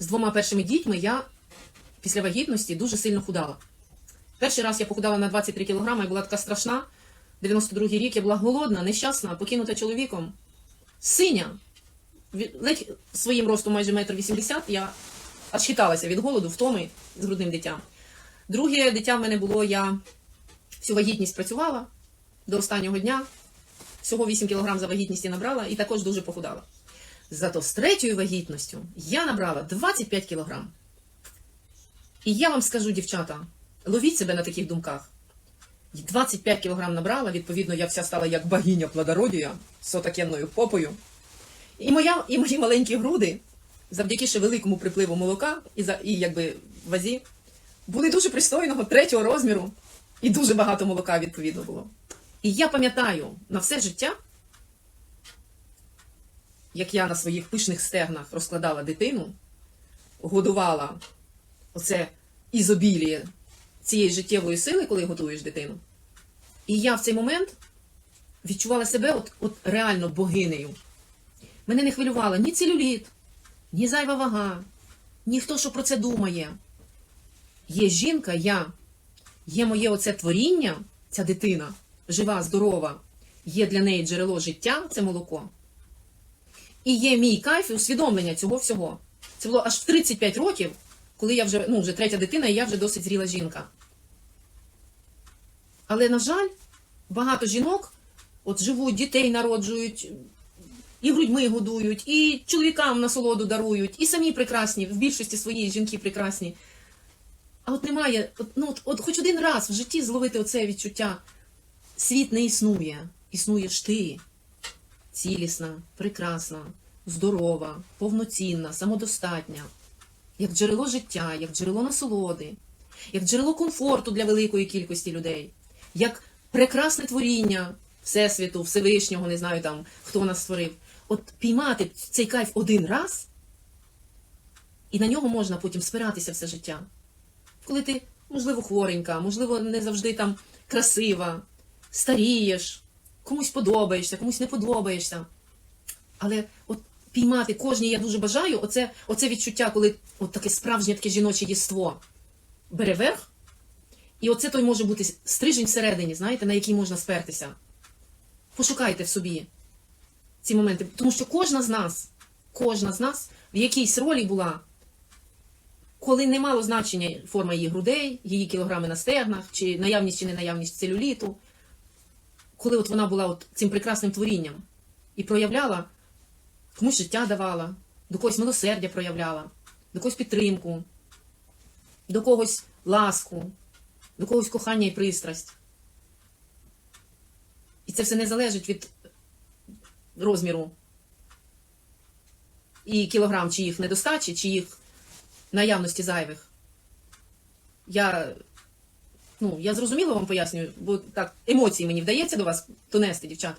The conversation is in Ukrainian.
з двома першими дітьми я після вагітності дуже сильно худала. Перший раз я похудала на 23 кілограми і була така страшна. 92-й рік я була голодна, нещасна, покинута чоловіком. Синя. Ледь своїм ростом майже метр вісімдесят я аж хиталася від голоду, втоми з грудним дитям. Друге дитя в мене було, я всю вагітність працювала до останнього дня. Всього 8 кг за вагітність я набрала і також дуже похудала. Зато з третьою вагітністю я набрала 25 кг. І я вам скажу, дівчата, ловіть себе на таких думках. 25 кг набрала, відповідно, я вся стала як богиня плодородія з отакенною попою. І, моя, і мої маленькі груди, завдяки ще великому припливу молока і, за, і якби вазі, були дуже пристойного третього розміру, і дуже багато молока відповідно було. І я пам'ятаю на все життя, як я на своїх пишних стегнах розкладала дитину, годувала оце ізобіліє цієї життєвої сили, коли готуєш дитину. І я в цей момент відчувала себе от, от реально богинею. Мене не хвилювала ні целюліт, ні зайва вага, ні хто що про це думає. Є жінка, я, є моє оце творіння, ця дитина, жива, здорова, є для неї джерело життя, це молоко. І є мій кайф усвідомлення цього всього. Це було аж в 35 років, коли я вже, ну, вже третя дитина, і я вже досить зріла жінка. Але, на жаль, багато жінок от живуть, дітей народжують, і грудьми годують, і чоловікам насолоду дарують, і самі прекрасні, в більшості своїй жінки прекрасні. А от немає, от, ну, от, от хоч один раз в житті зловити оце відчуття. Світ не існує, існуєш ти. Цілісна, прекрасна, здорова, повноцінна, самодостатня, як джерело життя, як джерело насолоди, як джерело комфорту для великої кількості людей, як прекрасне творіння Всесвіту, Всевишнього, не знаю там, хто нас створив. От піймати цей кайф один раз, і на нього можна потім спиратися все життя. Коли ти, можливо, хворенька, можливо, не завжди там красива, старієш, комусь подобаєшся, комусь не подобаєшся. Але от піймати кожній я дуже бажаю, оце, оце відчуття, коли от таке справжнє таке жіноче єство бере верх, і оце той може бути стрижень всередині, знаєте, на який можна спертися. Пошукайте в собі ці моменти. Тому що кожна з нас, кожна з нас в якійсь ролі була, коли не мало значення форма її грудей, її кілограми на стегнах, чи наявність чи не наявність целюліту, коли от вона була от цим прекрасним творінням і проявляла, комусь життя давала, до когось милосердя проявляла, до когось підтримку, до когось ласку, до когось кохання і пристрасть. І це все не залежить від розміру і кілограм, чи їх недостачі, чи їх наявності зайвих. Я, ну, я зрозуміло вам пояснюю, бо так, емоції мені вдається до вас донести, дівчата.